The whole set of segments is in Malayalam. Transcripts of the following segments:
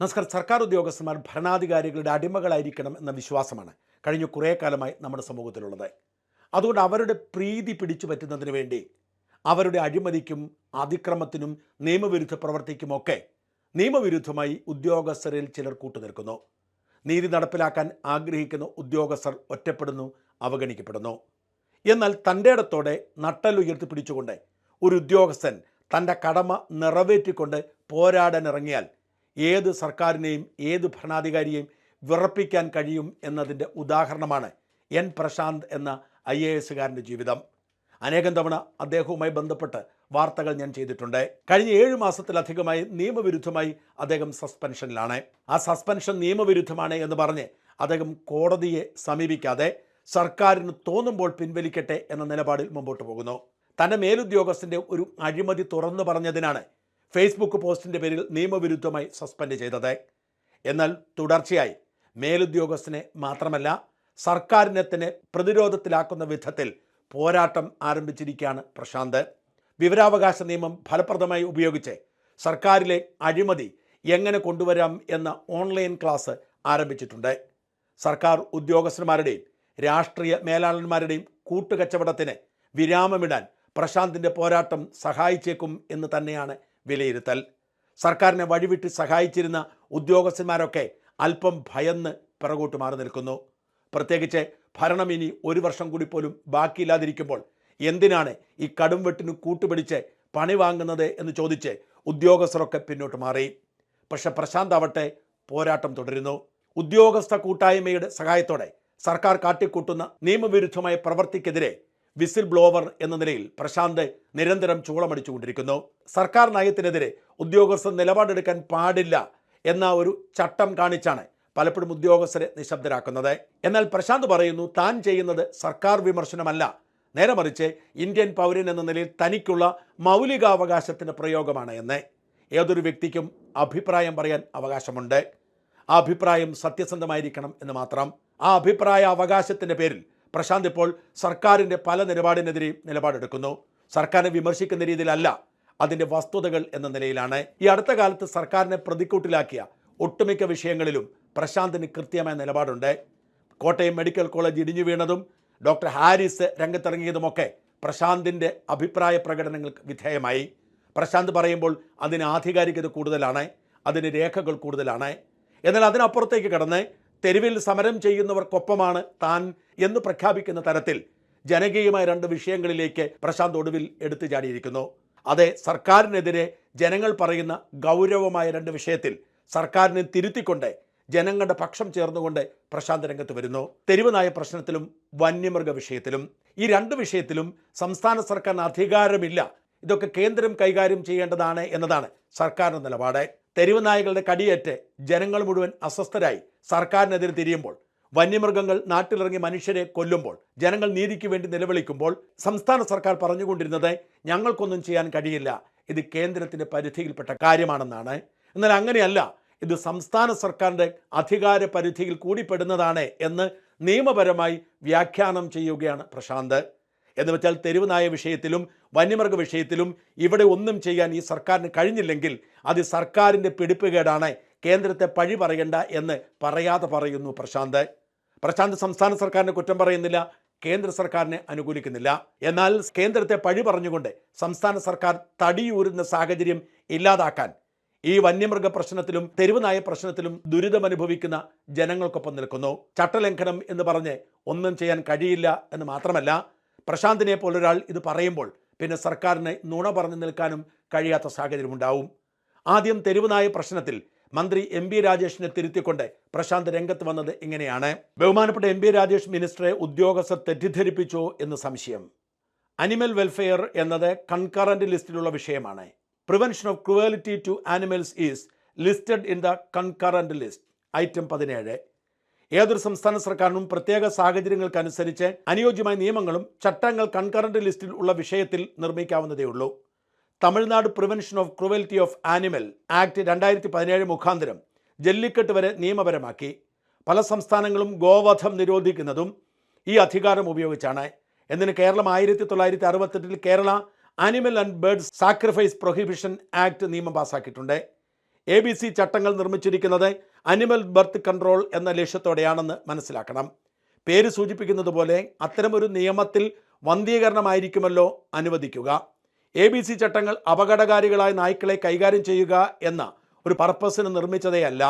നമസ്കാരം. സർക്കാർ ഉദ്യോഗസ്ഥന്മാർ ഭരണാധികാരികളുടെ അടിമകളായിരിക്കണം എന്ന വിശ്വാസമാണ് കഴിഞ്ഞ കുറേ കാലമായി നമ്മുടെ സമൂഹത്തിലുള്ളത്. അതുകൊണ്ട് അവരുടെ പ്രീതി പിടിച്ചു പറ്റുന്നതിന് വേണ്ടി അവരുടെ അഴിമതിക്കും അതിക്രമത്തിനും നിയമവിരുദ്ധ പ്രവർത്തിക്കുമൊക്കെ നിയമവിരുദ്ധമായി ഉദ്യോഗസ്ഥരിൽ ചിലർ കൂട്ടുനിൽക്കുന്നു. നീതി നടപ്പിലാക്കാൻ ആഗ്രഹിക്കുന്ന ഉദ്യോഗസ്ഥർ ഒറ്റപ്പെടുന്നു അവഗണിക്കപ്പെടുന്നു. എന്നാൽ തന്റെ ഇടത്തോടെ നട്ടലുയർത്തി പിടിച്ചുകൊണ്ട് ഒരു ഉദ്യോഗസ്ഥൻ തന്റെ കടമ നിറവേറ്റിക്കൊണ്ട് പോരാടാനിറങ്ങിയാൽ ഏത് സർക്കാരിനെയും ഏത് ഭരണാധികാരിയെയും വിറപ്പിക്കാൻ കഴിയും എന്നതിന്റെ ഉദാഹരണമാണ് എൻ പ്രശാന്ത് എന്ന ഐ എ എസുകാരന്റെ ജീവിതം. അനേകം തവണ അദ്ദേഹവുമായി ബന്ധപ്പെട്ട് വാർത്തകൾ ഞാൻ ചെയ്തിട്ടുണ്ട്. കഴിഞ്ഞ ഏഴ് മാസത്തിലധികമായി നിയമവിരുദ്ധമായി അദ്ദേഹം സസ്പെൻഷനിലാണ്. ആ സസ്പെൻഷൻ നിയമവിരുദ്ധമാണ് എന്ന് പറഞ്ഞ് അദ്ദേഹം കോടതിയെ സമീപിക്കാതെ സർക്കാരിന് തോന്നുമ്പോൾ പിൻവലിക്കട്ടെ എന്ന നിലപാടിൽ മുമ്പോട്ട് പോകുന്നു. തന്റെ മേലുദ്യോഗസ്ഥന്റെ ഒരു അഴിമതി തുറന്നു പറഞ്ഞതിനാണ് ഫേസ്ബുക്ക് പോസ്റ്റിന്റെ പേരിൽ നിയമവിരുദ്ധമായി സസ്പെൻഡ് ചെയ്തത്. എന്നാൽ തുടർച്ചയായി മേലുദ്യോഗസ്ഥനെ മാത്രമല്ല സർക്കാരിനെ തന്നെ പ്രതിരോധത്തിലാക്കുന്ന വിധത്തിൽ പോരാട്ടം ആരംഭിച്ചിരിക്കുകയാണ് പ്രശാന്ത്. വിവരാവകാശ നിയമം ഫലപ്രദമായി ഉപയോഗിച്ച് സർക്കാരിലെ അഴിമതി എങ്ങനെ കൊണ്ടുവരാം എന്ന ഓൺലൈൻ ക്ലാസ് ആരംഭിച്ചിട്ടുണ്ട്. സർക്കാർ ഉദ്യോഗസ്ഥന്മാരുടെയും രാഷ്ട്രീയ മേലാളന്മാരുടെയും കൂട്ടുകച്ചവടത്തിന് വിരാമമിടാൻ പ്രശാന്തിന്റെ പോരാട്ടം സഹായിച്ചേക്കും എന്ന് തന്നെയാണ് വിലയിരുത്തൽ. സർക്കാരിനെ വഴിവിട്ട് സഹായിച്ചിരുന്ന ഉദ്യോഗസ്ഥന്മാരൊക്കെ അല്പം ഭയന്ന് പിറകോട്ട് മാറി നിൽക്കുന്നു. പ്രത്യേകിച്ച് ഭരണം ഇനി ഒരു വർഷം കൂടി പോലും ബാക്കിയില്ലാതിരിക്കുമ്പോൾ എന്തിനാണ് ഈ കടും വെട്ടിന് കൂട്ടുപിടിച്ച് പണി വാങ്ങുന്നത് എന്ന് ചോദിച്ച് ഉദ്യോഗസ്ഥരൊക്കെ പിന്നോട്ട് മാറി. പക്ഷെ പ്രശാന്ത് ആവട്ടെ പോരാട്ടം തുടരുന്നു. ഉദ്യോഗസ്ഥ കൂട്ടായ്മയുടെ സഹായത്തോടെ സർക്കാർ കാട്ടിക്കൂട്ടുന്ന നിയമവിരുദ്ധമായ പ്രവർത്തിക്കെതിരെ വിസിൽ ബ്ലോവർ എന്ന നിലയിൽ പ്രശാന്ത് നിരന്തരം ചൂളമടിച്ചുകൊണ്ടിരിക്കുന്നു സർക്കാർ നയത്തിനെതിരെ ഉദ്യോഗസ്ഥർ നിലപാടെടുക്കാൻ പാടില്ല എന്ന ഒരു ചട്ടം കാണിച്ചാണ് പലപ്പോഴും ഉദ്യോഗസ്ഥരെ നിശബ്ദരാക്കുന്നത്. എന്നാൽ പ്രശാന്ത് പറയുന്നു താൻ ചെയ്യുന്നത് സർക്കാർ വിമർശനമല്ല. നേരെ മറിച്ച് ഇന്ത്യൻ പൗരൻ എന്ന നിലയിൽ തനിക്കുള്ള മൗലികാവകാശത്തിന്റെ പ്രയോഗമാണ് എന്ന്. ഏതൊരു വ്യക്തിക്കും അഭിപ്രായം പറയാൻ അവകാശമുണ്ട്. ആ അഭിപ്രായം സത്യസന്ധമായിരിക്കണം എന്ന് മാത്രം. ആ അഭിപ്രായ അവകാശത്തിന്റെ പേരിൽ പ്രശാന്ത് ഇപ്പോൾ സർക്കാരിന്റെ പല നിലപാടിനെതിരെയും നിലപാടെടുക്കുന്നു. സർക്കാരിനെ വിമർശിക്കുന്ന രീതിയിലല്ല അതിന്റെ വസ്തുതകൾ എന്ന നിലയിലാണ്. ഈ അടുത്ത കാലത്ത് സർക്കാരിനെ പ്രതിക്കൂട്ടിലാക്കിയ ഒട്ടുമിക്ക വിഷയങ്ങളിലും പ്രശാന്തിന് കൃത്യമായ നിലപാടുണ്ട്. കോട്ടയം മെഡിക്കൽ കോളേജ് ഇടിഞ്ഞു വീണതും ഡോക്ടർ ഹാരിസ് രംഗത്തിറങ്ങിയതുമൊക്കെ പ്രശാന്തിന്റെ അഭിപ്രായ പ്രകടനങ്ങൾക്ക് വിധേയമായി. പ്രശാന്ത് പറയുമ്പോൾ അതിന് ആധികാരികത കൂടുതലാണ് അതിന് രേഖകൾ കൂടുതലാണ്. എന്നാൽ അതിനപ്പുറത്തേക്ക് കടന്ന് തെരുവിൽ സമരം ചെയ്യുന്നവർക്കൊപ്പമാണ് താൻ എന്ന് പ്രഖ്യാപിക്കുന്ന തരത്തിൽ ജനകീയമായ രണ്ട് വിഷയങ്ങളിലേക്ക് പ്രശാന്ത് ഒടുവിൽ എടുത്തു ചാടിയിരിക്കുന്നു. അതെ സർക്കാരിനെതിരെ ജനങ്ങൾ പറയുന്ന ഗൗരവമായ രണ്ട് വിഷയത്തിൽ സർക്കാരിനെ തിരുത്തിക്കൊണ്ട് ജനങ്ങളുടെ പക്ഷം ചേർന്നുകൊണ്ട് പ്രശാന്ത് രംഗത്ത് വരുന്നു. തെരുവനായ പ്രശ്നത്തിലും വന്യമൃഗ വിഷയത്തിലും. ഈ രണ്ട് വിഷയത്തിലും സംസ്ഥാന സർക്കാരിന് അധികാരമില്ല. ഇതൊക്കെ കേന്ദ്രം കൈകാര്യം ചെയ്യേണ്ടതാണ് എന്നതാണ് സർക്കാരിന്റെ നിലപാട്. തെരുവ് നായകളുടെ കടിയേറ്റ് ജനങ്ങൾ മുഴുവൻ അസ്വസ്ഥരായി. സർക്കാരിനെതിരെ തിരിയുമ്പോൾ വന്യമൃഗങ്ങൾ നാട്ടിലിറങ്ങി മനുഷ്യരെ കൊല്ലുമ്പോൾ ജനങ്ങൾ നീതിക്ക് വേണ്ടി നിലവിളിക്കുമ്പോൾ സംസ്ഥാന സർക്കാർ പറഞ്ഞുകൊണ്ടിരുന്നത് ഞങ്ങൾക്കൊന്നും ചെയ്യാൻ കഴിയില്ല ഇത് കേന്ദ്രത്തിന്റെ പരിധിയിൽപ്പെട്ട കാര്യമാണെന്നാണ്. എന്നാൽ അങ്ങനെയല്ല ഇത് സംസ്ഥാന സർക്കാരിന്റെ അധികാര പരിധിയിൽ കൂടിപ്പെടുന്നതാണ് എന്ന് നിയമപരമായി വ്യാഖ്യാനം ചെയ്യുകയാണ് പ്രശാന്ത്. എന്ന് വെച്ചാൽ തെരുവ് നായ വിഷയത്തിലും വന്യമൃഗ വിഷയത്തിലും ഇവിടെ ഒന്നും ചെയ്യാൻ ഈ സർക്കാരിന് കഴിഞ്ഞില്ലെങ്കിൽ അത് സർക്കാരിന്റെ പിടിപ്പുകേടാണ് കേന്ദ്രത്തെ പഴി പറയണ്ട എന്ന് പറയാതെ പറയുന്നു പ്രശാന്ത്. പ്രശാന്ത് സംസ്ഥാന സർക്കാരിനെ കുറ്റം പറയുന്നില്ല കേന്ദ്ര സർക്കാരിനെ അനുകൂലിക്കുന്നില്ല. എന്നാൽ കേന്ദ്രത്തെ പഴി പറഞ്ഞുകൊണ്ട് സംസ്ഥാന സർക്കാർ തടിയൂരുന്ന സാഹചര്യം ഇല്ലാതാക്കാൻ ഈ വന്യമൃഗ പ്രശ്നത്തിലും തെരുവുനായ പ്രശ്നത്തിലും ദുരിതമനുഭവിക്കുന്ന ജനങ്ങൾക്കൊപ്പം നിൽക്കുന്നു. ചട്ടലംഘനം എന്ന് പറഞ്ഞ് ഒന്നും ചെയ്യാൻ കഴിയില്ല എന്ന് മാത്രമല്ല പ്രശാന്തിനെ പോലൊരാൾ ഇത് പറയുമ്പോൾ പിന്നെ സർക്കാരിന് നുണ പറഞ്ഞു നിൽക്കാനും കഴിയാത്ത സാഹചര്യമുണ്ടാവും. ആദ്യം തെരുവുനായ പ്രശ്നത്തിൽ മന്ത്രി എം ബി രാജേഷിനെ തിരുത്തിക്കൊണ്ട് പ്രശാന്ത് രംഗത്ത് വന്നത് ഇങ്ങനെയാണ്. ബഹുമാനപ്പെട്ട എം ബി രാജേഷ് മിനിസ്റ്ററെ ഉദ്യോഗസ്ഥർ തെറ്റിദ്ധരിപ്പിച്ചോ എന്ന് സംശയം. അനിമൽ വെൽഫെയർ എന്നത് കൺകറന്റ് ലിസ്റ്റിലുള്ള വിഷയമാണ്. Prevention of cruelty to animals is listed in the concurrent list. Item പതിനേഴ്. ഏതൊരു സംസ്ഥാന സർക്കാരിനും പ്രത്യേക സാഹചര്യങ്ങൾക്കനുസരിച്ച് അനുയോജ്യമായ നിയമങ്ങളും ചട്ടങ്ങൾ കൺകറന്റ് ലിസ്റ്റിൽ ഉള്ള വിഷയത്തിൽ നിർമ്മിക്കാവുന്നതേ ഉള്ളൂ Tamil Nadu prevention of cruelty of animal act രണ്ടായിരത്തി പതിനേഴ് മുഖാന്തരം ജല്ലിക്കെട്ട് വരെ നിയമപരമാക്കി. പല സംസ്ഥാനങ്ങളും ഗോവധം നിരോധിക്കുന്നതും ഈ അധികാരം ഉപയോഗിച്ചാണ്. എന്നിന് കേരളം ആയിരത്തി തൊള്ളായിരത്തി അറുപത്തെട്ടിൽ Kerala animal and birds sacrifice prohibition act നിയമം പാസാക്കിയിട്ടുണ്ട്. എ ബി സി ചട്ടങ്ങൾ നിർമ്മിച്ചിരിക്കുന്നത് അനിമൽ ബർത്ത് കൺട്രോൾ എന്ന ലക്ഷ്യത്തോടെയാണെന്ന് മനസ്സിലാക്കണം. പേര് സൂചിപ്പിക്കുന്നത് പോലെ അത്തരമൊരു നിയമത്തിൽ വന്ധീകരണമായിരിക്കുമല്ലോ അനുവദിക്കുക. എ ബി സി ചട്ടങ്ങൾ അപകടകാരികളായ നായ്ക്കളെ കൈകാര്യം ചെയ്യുക എന്ന ഒരു പർപ്പസിന് നിർമ്മിച്ചതേയല്ല.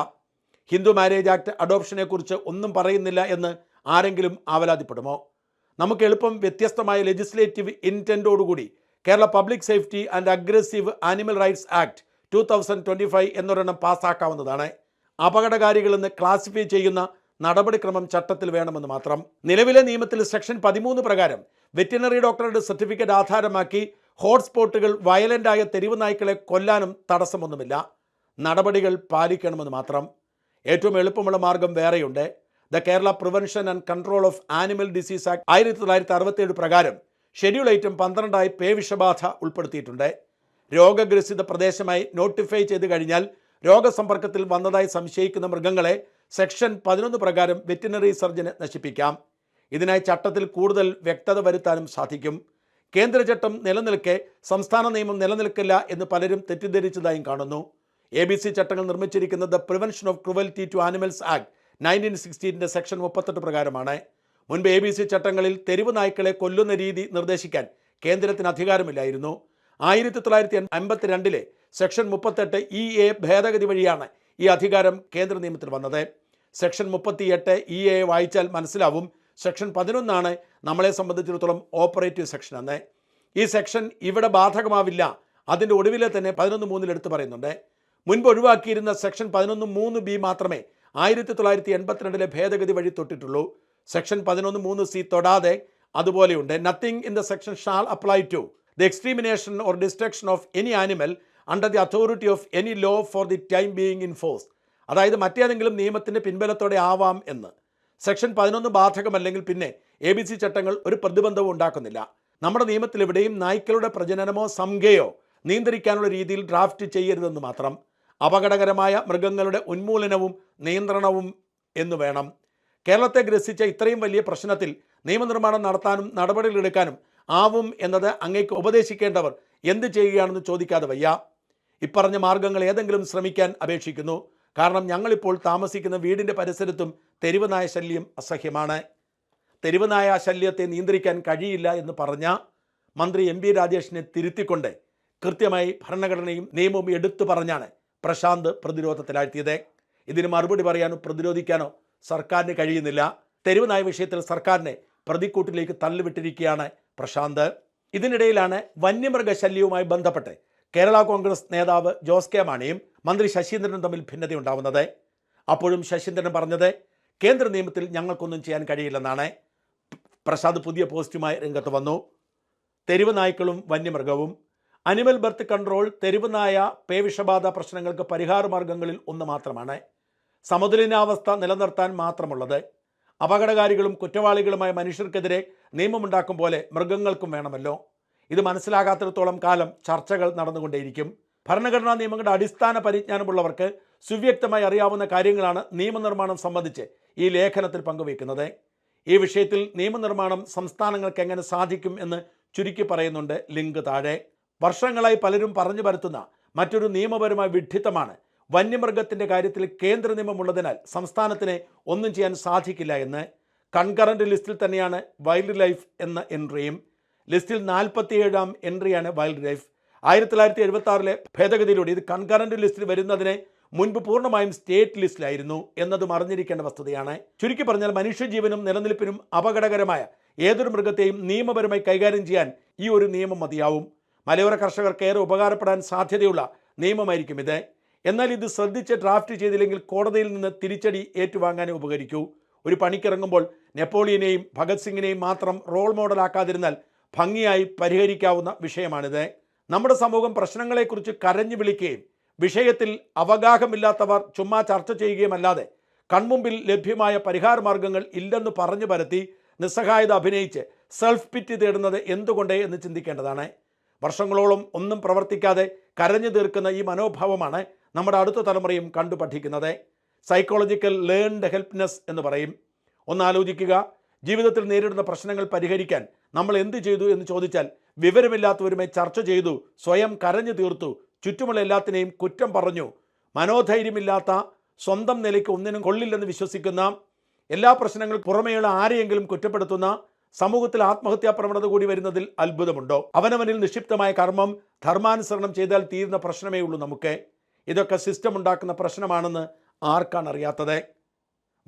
ഹിന്ദു മാരേജ് ആക്ട് അഡോപ്ഷനെ കുറിച്ച് ഒന്നും പറയുന്നില്ല എന്ന് ആരെങ്കിലും ആവലാതിപ്പെടുമോ? നമുക്ക് എളുപ്പം വ്യത്യസ്തമായ legislative ഇന്റന്റോടുകൂടി Kerala public safety and aggressive animal rights act two thousand twenty five എന്നൊരെണ്ണം പാസ്സാക്കാവുന്നതാണ്. അപകടകാരികളെന്ന് ക്ലാസിഫൈ ചെയ്യുന്ന നടപടിക്രമം ചട്ടത്തിൽ വേണമെന്ന് മാത്രം. നിലവിലെ നിയമത്തിൽ സെക്ഷൻ പതിമൂന്ന് പ്രകാരം വെറ്റിനറി ഡോക്ടറുടെ സർട്ടിഫിക്കറ്റ് ആധാരമാക്കി ഹോട്ട്സ്പോട്ടുകൾ വയലന്റായ തെരുവ് നായ്ക്കളെ കൊല്ലാനും തടസ്സമൊന്നുമില്ല. നടപടികൾ പാലിക്കണമെന്ന് മാത്രം. ഏറ്റവും എളുപ്പമുള്ള മാർഗം വേറെയുണ്ട്. The Kerala prevention and control of animal disease act ആയിരത്തി തൊള്ളായിരത്തി അറുപത്തിയേഴ് പ്രകാരം ഷെഡ്യൂൾ ഐറ്റം പന്ത്രണ്ടായി പേ വിഷബാധ ഉൾപ്പെടുത്തിയിട്ടുണ്ട്. രോഗഗ്രസിത പ്രദേശമായി നോട്ടിഫൈ ചെയ്ത് കഴിഞ്ഞാൽ രോഗസമ്പർക്കത്തിൽ വന്നതായി സംശയിക്കുന്ന മൃഗങ്ങളെ സെക്ഷൻ പതിനൊന്ന് പ്രകാരം വെറ്റിനറി സർജന് നശിപ്പിക്കാം. ഇതിനായി ചട്ടത്തിൽ കൂടുതൽ വ്യക്തത വരുത്താനും സാധിക്കും. കേന്ദ്ര ചട്ടം നിലനിൽക്കെ സംസ്ഥാന നിയമം നിലനിൽക്കില്ല എന്ന് പലരും തെറ്റിദ്ധരിച്ചതായും കാണുന്നു. എ ബി സി ചട്ടങ്ങൾ നിർമ്മിച്ചിരിക്കുന്നത് prevention of cruelty to animals act nineteen സിക്സ്റ്റീന്റെ section മുപ്പത്തെട്ട് പ്രകാരമാണ്. മുൻപ് എ ബി സി ചട്ടങ്ങളിൽ തെരുവ് നായ്ക്കളെ കൊല്ലുന്ന രീതി നിർദ്ദേശിക്കാൻ കേന്ദ്രത്തിന് അധികാരമില്ലായിരുന്നു. ആയിരത്തി തൊള്ളായിരത്തി അമ്പത്തിരണ്ടിലെ സെക്ഷൻ മുപ്പത്തെട്ട് ഇ എ ഭേദഗതി വഴിയാണ് ഈ അധികാരം കേന്ദ്ര നിയമത്തിൽ വന്നത്. സെക്ഷൻ മുപ്പത്തിയെട്ട് ഇ എ വായിച്ചാൽ മനസ്സിലാവും. സെക്ഷൻ പതിനൊന്നാണ് നമ്മളെ സംബന്ധിച്ചിടത്തോളം ഓപ്പറേറ്റീവ് സെക്ഷൻ എന്ന് ഈ സെക്ഷൻ ഇവിടെ ബാധകമാവില്ല. അതിന്റെ ഒടുവിലെ തന്നെ പതിനൊന്ന് മൂന്നിൽ എടുത്തു പറയുന്നുണ്ട്. മുൻപ് ഒഴിവാക്കിയിരുന്ന സെക്ഷൻ പതിനൊന്ന് മൂന്ന് ബി മാത്രമേ ആയിരത്തി തൊള്ളായിരത്തി എൺപത്തിരണ്ടിലെ ഭേദഗതി വഴി തൊട്ടിട്ടുള്ളൂ. സെക്ഷൻ പതിനൊന്ന് മൂന്ന് സി തൊടാതെ അതുപോലെയുണ്ട്. Nothing in the section shall apply to the extermination or destruction of any animal under the authority of any law for the time being in force അതായത് മറ്റേതെങ്കിലും നിയമത്തിന്റെ പിൻബലത്തോടെ ആവാം എന്ന്. സെക്ഷൻ പതിനൊന്ന് ബാധകമല്ലെങ്കിൽ പിന്നെ എ ബി സി ചട്ടങ്ങൾ ഒരു പ്രതിബന്ധവും ഉണ്ടാക്കുന്നില്ല. നമ്മുടെ നിയമത്തിൽ എവിടെയും നായ്ക്കളുടെ പ്രജനനമോ സംഖ്യയോ നിയന്ത്രിക്കാനുള്ള രീതിയിൽ ഡ്രാഫ്റ്റ് ചെയ്യരുതെന്ന് മാത്രം. അപകടകരമായ മൃഗങ്ങളുടെ ഉന്മൂലനവും നിയന്ത്രണവും എന്ന് വേണം. കേരളത്തെ ഗ്രസിച്ച ഇത്രയും വലിയ പ്രശ്നത്തിൽ നിയമനിർമ്മാണം നടത്താനും നടപടികളെടുക്കാനും ആവും എന്നത് അങ്ങേക്ക് ഉപദേശിക്കേണ്ടവർ എന്ത് ചെയ്യുകയാണെന്ന് ചോദിക്കാതെ വയ്യ. ഇപ്പറഞ്ഞ മാർഗങ്ങൾ ഏതെങ്കിലും ശ്രമിക്കാൻ അപേക്ഷിക്കുന്നു. കാരണം ഞങ്ങളിപ്പോൾ താമസിക്കുന്ന വീടിന്റെ പരിസരത്തും തെരുവ് നായ ശല്യം അസഹ്യമാണ്. തെരുവ് നായ ശല്യത്തെ നിയന്ത്രിക്കാൻ കഴിയില്ല എന്ന് പറഞ്ഞ മന്ത്രി എം വി രാജേഷിനെ തിരുത്തിക്കൊണ്ട് കൃത്യമായി ഭരണഘടനയും നിയമവും എടുത്തു പറഞ്ഞാണ് പ്രശാന്ത് പ്രതിരോധത്തിലാഴ്ത്തിയത്. ഇതിന് മറുപടി പറയാനോ പ്രതിരോധിക്കാനോ സർക്കാരിന് കഴിയുന്നില്ല. തെരുവ് നായ വിഷയത്തിൽ സർക്കാരിനെ പ്രതിക്കൂട്ടിലേക്ക് തള്ളിവിട്ടിരിക്കുകയാണ് പ്രശാന്ത്. ഇതിനിടയിലാണ് വന്യമൃഗ ശല്യവുമായി ബന്ധപ്പെട്ട് കേരള കോൺഗ്രസ് നേതാവ് ജോസ് കെ മാണിയും മന്ത്രി ശശീന്ദ്രനും തമ്മിൽ ഭിന്നതയുണ്ടാവുന്നത്. അപ്പോഴും ശശീന്ദ്രൻ പറഞ്ഞത് കേന്ദ്ര നിയമത്തിൽ ഞങ്ങൾക്കൊന്നും ചെയ്യാൻ കഴിയില്ലെന്നാണ്. പ്രസാദ് പുതിയ പോസ്റ്റുമായി രംഗത്ത് വന്നു. തെരുവ് നായ്ക്കളും വന്യമൃഗവും അനിമൽ ബർത്ത് കൺട്രോൾ തെരുവ് നായ പേവിഷബാധ പ്രശ്നങ്ങൾക്ക് പരിഹാര മാർഗങ്ങളിൽ ഒന്ന് മാത്രമാണ്. സമതുലിനാവസ്ഥ നിലനിർത്താൻ മാത്രമുള്ളത്. അപകടകാരികളും കുറ്റവാളികളുമായ മനുഷ്യർക്കെതിരെ നിയമമുണ്ടാക്കും പോലെ മൃഗങ്ങൾക്കും വേണമല്ലോ. ഇത് മനസ്സിലാകാത്തിടത്തോളം കാലം ചർച്ചകൾ നടന്നുകൊണ്ടേയിരിക്കും. ഭരണഘടനാ നിയമങ്ങളുടെ അടിസ്ഥാന പരിജ്ഞാനമുള്ളവർക്ക് സുവ്യക്തമായി അറിയാവുന്ന കാര്യങ്ങളാണ് നിയമനിർമ്മാണം സംബന്ധിച്ച് ഈ ലേഖനത്തിൽ പങ്കുവയ്ക്കുന്നത്. ഈ വിഷയത്തിൽ നിയമനിർമ്മാണം സംസ്ഥാനങ്ങൾക്ക് എങ്ങനെ സാധിക്കും എന്ന് ചുരുക്കി പറയുന്നുണ്ട് ലിങ്ക് താഴെ. വർഷങ്ങളായി പലരും പറഞ്ഞു പരത്തുന്ന മറ്റൊരു നിയമപരമായ വിഡ്ഢിത്തമാണ് വന്യമൃഗത്തിന്റെ കാര്യത്തിൽ കേന്ദ്ര നിയമമുള്ളതിനാൽ സംസ്ഥാനത്തിന് ഒന്നും ചെയ്യാൻ സാധിക്കില്ല എന്ന്. കൺകറന്റ് ലിസ്റ്റിൽ തന്നെയാണ് വൈൽഡ് ലൈഫ് എന്ന എൻട്രിയും. ലിസ്റ്റിൽ നാൽപ്പത്തിയേഴാം എൻട്രിയാണ് വൈൽഡ് ലൈഫ് ആയിരത്തി തൊള്ളായിരത്തി എഴുപത്തി ആറിലെ ഭേദഗതിയിലൂടെ ഇത് കൺകറന്റ് ലിസ്റ്റിൽ വരുന്നതിന് മുൻപ് പൂർണമായും സ്റ്റേറ്റ് ലിസ്റ്റിലായിരുന്നു എന്നതും അറിഞ്ഞിരിക്കേണ്ട വസ്തുതയാണ്. ചുരുക്കി പറഞ്ഞാൽ മനുഷ്യജീവനും നിലനിൽപ്പിനും അപകടകരമായ ഏതൊരു മൃഗത്തെയും നിയമപരമായി കൈകാര്യം ചെയ്യാൻ ഈ ഒരു നിയമം മതിയാവും. മലയോര കർഷകർക്ക് ഏറെ ഉപകാരപ്പെടാൻ സാധ്യതയുള്ള നിയമമായിരിക്കും ഇത്. എന്നാൽ ഇത് ശ്രദ്ധിച്ച് ഡ്രാഫ്റ്റ് ചെയ്തില്ലെങ്കിൽ കോടതിയിൽ നിന്ന് തിരിച്ചടി ഏറ്റുവാങ്ങാനേ ഉപകരിക്കൂ. ഒരു പണിക്കിറങ്ങുമ്പോൾ നെപ്പോളിയനെയും ഭഗത് സിംഗിനെയും മാത്രം റോൾ മോഡലാക്കാതിരുന്നാൽ ഭംഗിയായി പരിഹരിക്കാവുന്ന വിഷയമാണിത്. നമ്മുടെ സമൂഹം പ്രശ്നങ്ങളെക്കുറിച്ച് കരഞ്ഞു വിളിക്കുകയും വിഷയത്തിൽ അവഗാഹമില്ലാത്തവർ ചുമ്മാ ചർച്ച ചെയ്യുകയുമല്ലാതെ കൺമുമ്പിൽ ലഭ്യമായ പരിഹാര മാർഗങ്ങൾ ഇല്ലെന്ന് പറഞ്ഞു പരത്തി നിസ്സഹായത അഭിനയിച്ച് സെൽഫ് പിറ്റ് തേടുന്നത് എന്തുകൊണ്ട് എന്ന് ചിന്തിക്കേണ്ടതാണ്. വർഷങ്ങളോളം ഒന്നും പ്രവർത്തിക്കാതെ കരഞ്ഞു തീർക്കുന്ന ഈ മനോഭാവമാണ് നമ്മുടെ അടുത്ത തലമുറയും കണ്ടു പഠിക്കുന്നത് സൈക്കോളജിക്കൽ ലേൺഡ് ഹെൽപ്നെസ് എന്ന് പറയും. ഒന്നാലോചിക്കുക. ജീവിതത്തിൽ നേരിടുന്ന പ്രശ്നങ്ങൾ പരിഹരിക്കാൻ നമ്മൾ എന്ത് ചെയ്തു എന്ന് ചോദിച്ചാൽ വിവരമില്ലാത്തവരുമായി ചർച്ച ചെയ്തു സ്വയം കരഞ്ഞു തീർത്തു ചുറ്റുമുള്ള എല്ലാത്തിനെയും കുറ്റം പറഞ്ഞു. മനോധൈര്യമില്ലാത്ത സ്വന്തം നിലയ്ക്ക് ഒന്നിനും കൊള്ളില്ലെന്ന് വിശ്വസിക്കുന്ന എല്ലാ പ്രശ്നങ്ങൾക്കും പുറമേയുള്ള ആരെയെങ്കിലും കുറ്റപ്പെടുത്തുന്ന സമൂഹത്തിൽ ആത്മഹത്യാ പ്രവണത കൂടി വരുന്നതിൽ അത്ഭുതമുണ്ടോ? അവനവനിൽ നിക്ഷിപ്തമായ കർമ്മം ധർമാനുസരണം ചെയ്താൽ തീരുന്ന പ്രശ്നമേ ഉള്ളൂ നമുക്ക്. ഇതൊക്കെ സിസ്റ്റം ഉണ്ടാക്കുന്ന പ്രശ്നമാണെന്ന് ആർക്കാണ് അറിയാത്തത്?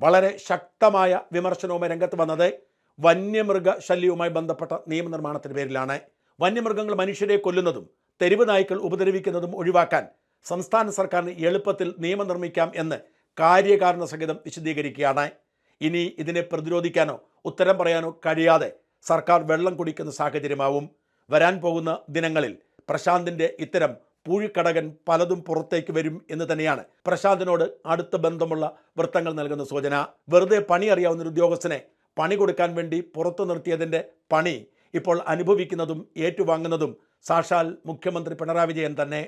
വളരെ ശക്തമായ വിമർശനവുമായി രംഗത്ത് വന്നത് വന്യമൃഗ ശല്യവുമായി ബന്ധപ്പെട്ട നിയമനിർമ്മാണത്തിന് പേരിലാണ്. വന്യമൃഗങ്ങൾ മനുഷ്യരെ കൊല്ലുന്നതും തെരുവ് നായ്ക്കൾ ഉപദ്രവിക്കുന്നതും ഒഴിവാക്കാൻ സംസ്ഥാന സർക്കാരിന് എളുപ്പത്തിൽ നിയമം നിർമ്മിക്കാം എന്ന് കാര്യകാരണ സഹിതം വിശദീകരിക്കുകയാണ്. ഇനി ഇതിനെ പ്രതിരോധിക്കാനോ ഉത്തരം പറയാനോ കഴിയാതെ സർക്കാർ വെള്ളം കുടിക്കുന്ന സാഹചര്യമാവും. വരാൻ പോകുന്ന ദിനങ്ങളിൽ പ്രശാന്തിന്റെ ഇത്തരം പൂഴിക്കടകൻ പലതും പുറത്തേക്ക് വരും എന്ന് തന്നെയാണ് പ്രശാന്തിനോട് അടുത്ത ബന്ധമുള്ള വൃത്തങ്ങൾ നൽകുന്ന സൂചന. വെറുതെ പണി അറിയാവുന്ന ഒരു ഉദ്യോഗസ്ഥനെ പണി കൊടുക്കാൻ വേണ്ടി പുറത്തു നിർത്തിയതിന്റെ പണി ഇപ്പോൾ അനുഭവിക്കുന്നതും ഏറ്റുവാങ്ങുന്നതും സാക്ഷാൽ മുഖ്യമന്ത്രി പിണറായി വിജയൻ തന്നെ